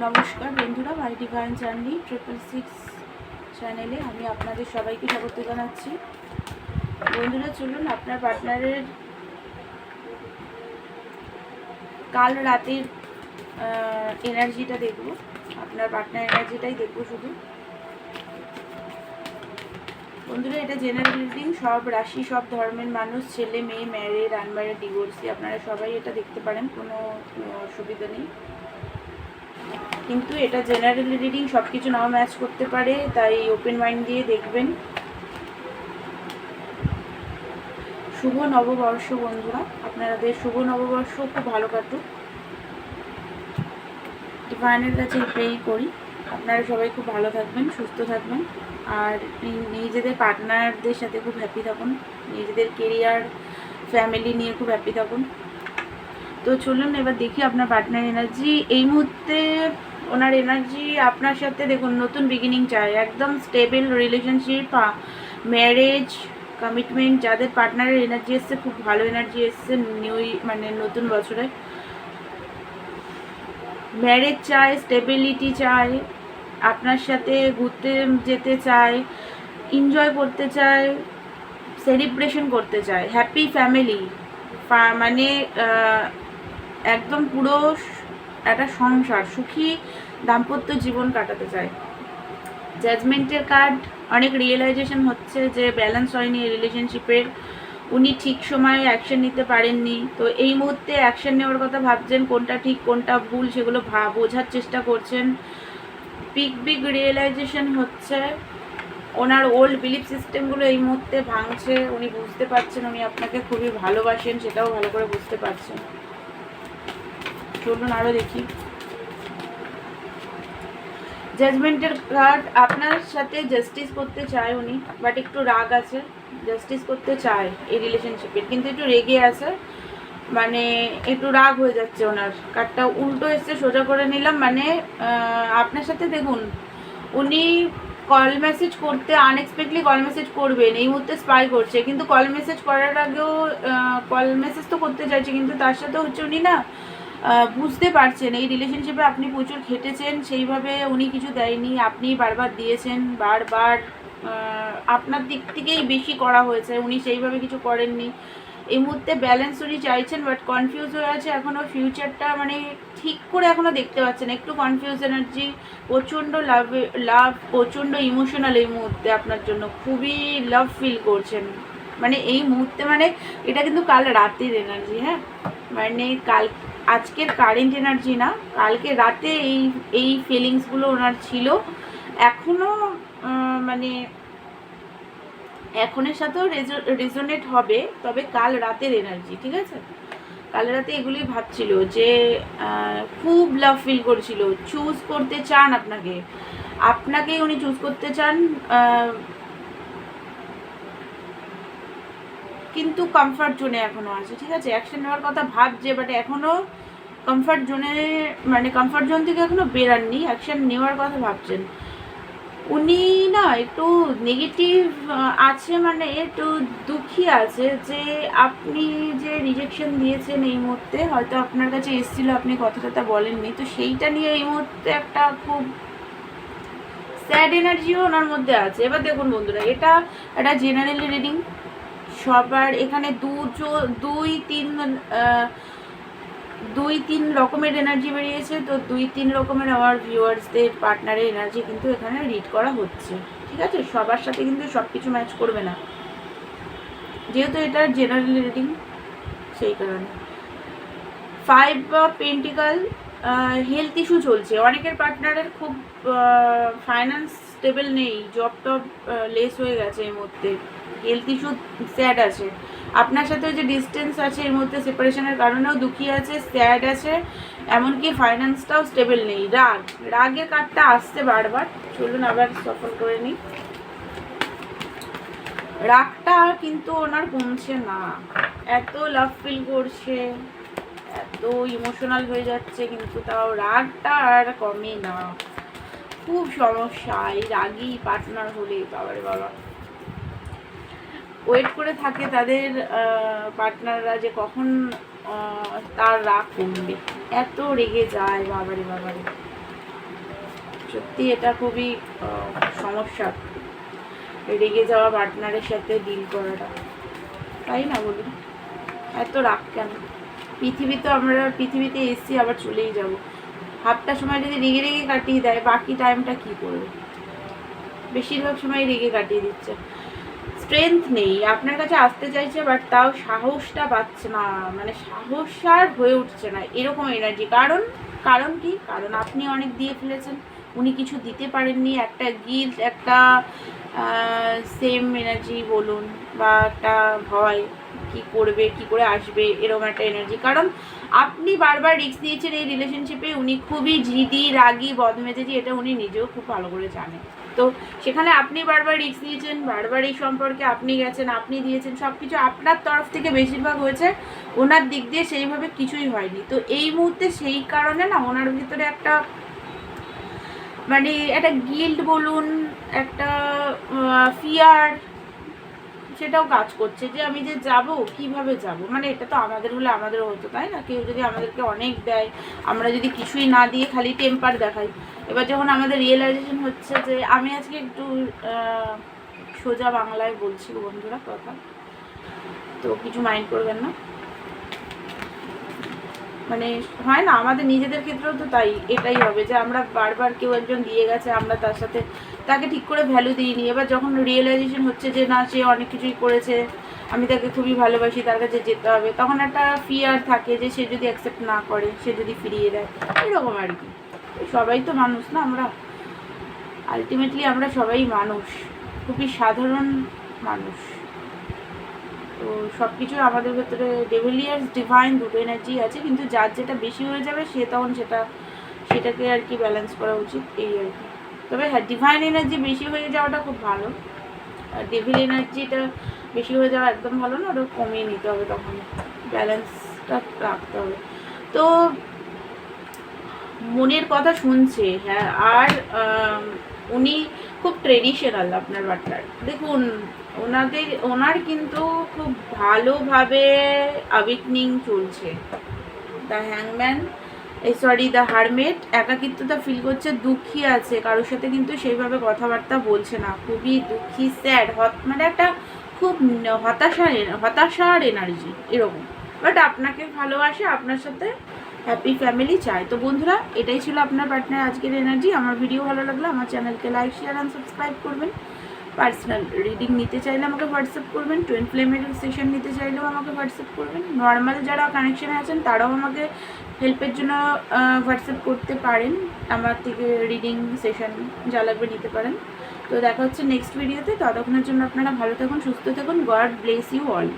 নমস্কার বন্ধুরা my divine journey triple six চ্যানেলে আমি আপনাদের সবাইকে স্বাগত জানাচ্ছি। বন্ধুরা, চলুন আপনার পার্টনারের কাল রাতের এনার্জিটা দেখব। আপনার পার্টনার এনার্জিটাই দেখব শুধু। বন্ধুরা, এটা জেনারেল রিডিং সব রাশি, সব ধর্মের মানুষ, ছেলে, মেয়ে ম্যারেড আনম্যারেড ডিভোর্সি আপনারা সবাই এটা দেখতে পারেন কোনো অসুবিধা নেই। কিন্তু এটা জেনারেল রিডিং সব কিছু নাও ম্যাচ করতে পারে, তাই ওপেন মাইন্ড দিয়ে দেখবেন। শুভ নববর্ষ বন্ধুরা, আপনাদের শুভ নববর্ষ, খুব ভালো কাটুক। ডিভাইনের কাছে প্রেই করি, আপনারা সবাই খুব ভালো থাকবেন, সুস্থ থাকবেন, আর নিজেদের পার্টনারদের সাথে খুব হ্যাপি থাকুন, নিজেদের কেরিয়ার ফ্যামিলি নিয়ে খুব হ্যাপি থাকুন। তো চলুন, এবার দেখি আপনার পার্টনার এনার্জি এই মুহূর্তে ওনার এনার্জি আপনার সাথে দেখুন, নতুন বিগিনিং চায় একদম স্টেবল রিলেশনশিপ ম্যারেজ কমিটমেন্ট যাদের পার্টনারের এনার্জি এসছে, খুব ভালো এনার্জি এসছে নিউ মানে নতুন বছরে। ম্যারেজ চায় স্টেবিলিটি চায় আপনার সাথে ঘুরতে যেতে চায় এনজয় করতে চায় সেলিব্রেশন করতে চায় হ্যাপি ফ্যামিলি মানে একদম পুরো একটা সংসার, সুখী দাম্পত্য জীবন কাটাতে চায়। জাজমেন্টের কার্ড অনেক রিয়েলাইজেশন হচ্ছে যে ব্যালেন্স হয়নি রিলেশনশিপের উনি ঠিক সময়ে অ্যাকশন নিতে পারেননি। তো এই মুহূর্তে অ্যাকশন নেওয়ার কথা ভাবছেন, কোনটা ঠিক, কোনটা ভুল সেগুলো ভা, বোঝার চেষ্টা করছেন। বিগ বিগ রিয়েলাইজেশন হচ্ছে, ওনার ওল্ড বিলিফ সিস্টেমগুলো এই মুহূর্তে ভাঙছে। উনি বুঝতে পারছেন, উনি আপনাকে খুবই ভালোবাসেন, সেটাও ভালো করে বুঝতে পারছেন। চলুন আরও দেখি। জাজমেন্টের কার্ড আপনার সাথে জাস্টিস করতে চায় উনি বাট একটু রাগ আছে জাস্টিস করতে চায় এই রিলেশনশিপের কিন্তু একটু রেগে আছে মানে একটু রাগ হয়ে যাচ্ছে ওনার। কার্ডটা উল্টো এসছে, সোজা করে নিলাম মানে আপনার সাথে দেখুন, উনি কল মেসেজ করতে আনএক্সপেক্টলি কল মেসেজ করবেন, এই মুহূর্তে স্পাই করছে, কিন্তু কল মেসেজ করার আগেও কল মেসেজ তো করতে চাইছে, কিন্তু তার সাথে হচ্ছে উনি না বুঝতে পারছেন। এই রিলেশনশিপে আপনি প্রচুর খেটেছেন, সেইভাবে উনি কিছু দেয়নি আপনি বারবার দিয়েছেন, বারবার আপনার দিক থেকেই বেশি করা হয়েছে, উনি সেইভাবে কিছু করেননি। এই মুহূর্তে ব্যালেন্স উনি চাইছেন বাট কনফিউজ হয়ে আছে এখনও ফিউচারটা মানে ঠিক করে এখনও দেখতে পাচ্ছেন একটু কনফিউজ এনার্জি প্রচণ্ড লাভ লাভ প্রচণ্ড ইমোশনাল এই মুহূর্তে আপনার জন্য। খুবই লাভ ফিল করছেন। মানে এই মুহূর্তে মানে এটা কিন্তু কাল রাতের এনার্জি হ্যাঁ? মানে কাল আজকের কারেন্ট এনার্জি না, কালকে রাতে এই এই ফিলিংসগুলো ওনার ছিল। এখনও মানে এখনের সাথেও রেজোনেট হবে, তবে কাল রাতের এনার্জি ঠিক আছে? কাল রাতে এগুলি ভাবছিল যে খুব লাভ ফিল করছিল। চুজ করতে চান আপনাকে। আপনাকেই উনি চুজ করতে চান কিন্তু কমফর্ট জোনে এখনও আছে, ঠিক আছে? অ্যাকশন নেওয়ার কথা ভাবছে বাট এখনও কমফর্ট জোনে মানে কমফর্ট জোন থেকে এখনও বেরাননি অ্যাকশন নেওয়ার কথা ভাবছেন। উনি না একটু নেগেটিভ আছে মানে একটু দুঃখী আছে যে আপনি যে রিজেকশন দিয়েছেন এই মুহূর্তে, হয়তো আপনার কাছে এসেছিল, আপনি কথা টথা বলেননি। তো সেইটা নিয়ে এই মুহূর্তে একটা খুব স্যাড এনার্জিও ওনার মধ্যে আছে। এবার দেখুন বন্ধুরা, এটা একটা জেনারেলি রিডিং সবার এখানে দুজো দুই তিন দুই তিন রকমের এনার্জি বেরিয়েছে। তো দুই তিন রকমের আমার ভিউয়ার্সদের পার্টনারের এনার্জি কিন্তু এখানে রিড করা হচ্ছে। ঠিক আছে? সবার সাথে কিন্তু সব কিছু ম্যাচ করবে না। যেহেতু এটা জেনারেল রিডিং সেই কারণে। ফাইভ বা পেন্টিকাল হেলথ ইস্যু চলছে। অনেকের পার্টনারের খুব ফাইন্যান্স স্টেবল নেই জব টব লেস হয়ে গেছে এর মুহূর্তে হেলথ ইস্যু স্যাড আছে। আপনার সাথে যে ডিস্টেন্স আছে এর মধ্যে সেপারেশনের কারণেও দুঃখী আছে স্যাড আছে, এমনকি ফাইন্যান্সটাও স্টেবল নেই। রাগ, রাগের কার্ডটা আসছে বারবার। চলুন আবার সফল করে নিই। রাগটা কিন্তু ওনার কমছে না। এত লাভ ফিল করছে, এত ইমোশনাল হয়ে যাচ্ছে, কিন্তু তাও রাগটা আর কমে না। খুব সমস্যা এই রাগী পার্টনার হলে, বাবারে বাবা। ওয়েট করে থাকে তাদের পার্টনাররা যে কখন তার রাগ কমবে। এত রেগে যায়, বাবারে বাবারে সত্যি এটা খুবই সমস্যা। রেগে যাওয়া পার্টনারের সাথে ডিল করাটা। তাই না বলুন? এত রাগ কেন? পৃথিবীতে আমরা, পৃথিবীতে এসছি আবার চলেই যাব। হাফটা সময় যদি রেগে রেগে কাটিয়ে দেয়, বাকি টাইমটা কি করবে? বেশিরভাগ সময় রেগে কাটিয়ে দিচ্ছে। স্ট্রেংথ নেই, আপনার কাছে আসতে চাইছে বাট তাও সাহসটা পাচ্ছে না। মানে সাহস আর হয়ে উঠছে না, এরকম এনার্জি কারণ কারণ কি? কারণ আপনি অনেক দিয়ে ফেলেছেন। উনি কিছু দিতে পারেননি, একটা গিল্ট, একটা সেম এনার্জি বলুন বা একটা ভয়, কি করবে, কি করে আসবে, এরকম একটা এনার্জি কারণ আপনি বারবার রিস্ক দিয়েছেন এই রিলেশনশিপে উনি খুবই জিদি, রাগি, বদমেজাজি, এটা উনি নিজেও খুব ভালো করে জানেন। তো সেখানে আপনি বারবার রিস্ক দিয়েছেন বারবার এই সম্পর্কে আপনি গেছেন, আপনি দিয়েছেন সব কিছু আপনার তরফ থেকে বেশিরভাগ হয়েছে, ওনার দিক দিয়ে সেইভাবে কিছুই হয়নি। তো এই মুহূর্তে সেই কারণে না, ওনার ভিতরে একটা মানে একটা গিল্ড বলুন, একটা ফিয়ার সেটাও কাজ করছে যে আমি যে যাব, কীভাবে যাব? মানে এটা তো আমাদের হলে আমাদেরও হতো, তাই না? কেউ যদি আমাদেরকে অনেক দেয়, আমরা যদি কিছুই না দিয়ে খালি টেম্পার দেখাই। এবার যখন আমাদের রিয়েলাইজেশন হচ্ছে যে আমি আজকে একটু সোজা বাংলায় বলছি বন্ধুরা কথা, তো কিছু মাইন্ড করবেন না। মানে হয় না, আমাদের নিজেদের ক্ষেত্রেও তো তাই, এটাই হবে যে আমরা বারবার কেউ একজন দিয়ে গেছে, আমরা তার সাথে তাকে ঠিক করে ভ্যালু দিইনি। এবার যখন রিয়েলাইজেশন হচ্ছে যে না, সে অনেক কিছুই করেছে, আমি তাকে খুবই ভালোবাসি, তার কাছে যেতে হবে, তখন একটা ফিয়ার থাকে যে সে যদি অ্যাকসেপ্ট না করে, সে যদি ফিরিয়ে দেয়। এরকম আর কি। সবাই তো মানুষ না আমরা? আলটিমেটলি আমরা সবাই মানুষ, খুবই সাধারণ মানুষ। তো সব কিছু আমাদের ভেতরে ডেভিলিয়ার্স ডিভাইন দুটো এনার্জি আছে, কিন্তু যার যেটা বেশি হয়ে যাবে সে তখন সেটা, সেটাকে আর কি ব্যালেন্স করা উচিত, এই আর কি। তবে হ্যাঁ ডিভাইন এনার্জি বেশি হয়ে যাওয়াটা খুব ভালো। আর ডেভিল এনার্জিটা বেশি হয়ে যাওয়া একদম ভালো না, ওটা কমিয়ে নিতে হবে তখন ব্যালেন্সটা রাখতে হবে। তো মনের কথা শুনছে হ্যাঁ আর উনি খুব ট্রেডিশনাল আপনার পার্টনার দেখুন ওনাদের ওনার কিন্তু খুব ভালোভাবে আবিকনিং চলছে। দ্য হ্যাংম্যান এই সরি দ্য হারমেট একাকিত্বতা ফিল করছে, দুঃখী আছে। কারোর সাথে কিন্তু সেইভাবে কথাবার্তা বলছে না। খুবই দুঃখী স্যাড হত মানে একটা খুব হতাশার হতাশার এনার্জি এরকম। বাট আপনাকে ভালোবাসে, আপনার সাথে হ্যাপি ফ্যামিলি চায়। তো বন্ধুরা, এটাই ছিল আপনার পার্টনার আজকের এনার্জি আমার ভিডিও ভালো লাগল আমার চ্যানেলকে লাইক শেয়ার অ্যান্ড সাবস্ক্রাইব করবেন। পার্সোনাল রিডিং নিতে চাইলে আমাকে হোয়াটসঅ্যাপ করবেন টুয়েন ফ্লেমের সেশন নিতে চাইলেও আমাকে হোয়াটসঅ্যাপ করবেন। নর্মাল যারা কানেকশানে আছেন, তারাও আমাকে হেল্পের জন্য হোয়াটসঅ্যাপ করতে পারেন। আমার থেকে রিডিং সেশন যা লাগবে নিতে পারেন। তো দেখা হচ্ছে নেক্সট ভিডিওতে ততক্ষণের জন্য আপনারা ভালো থাকুন, সুস্থ থাকুন। God bless you all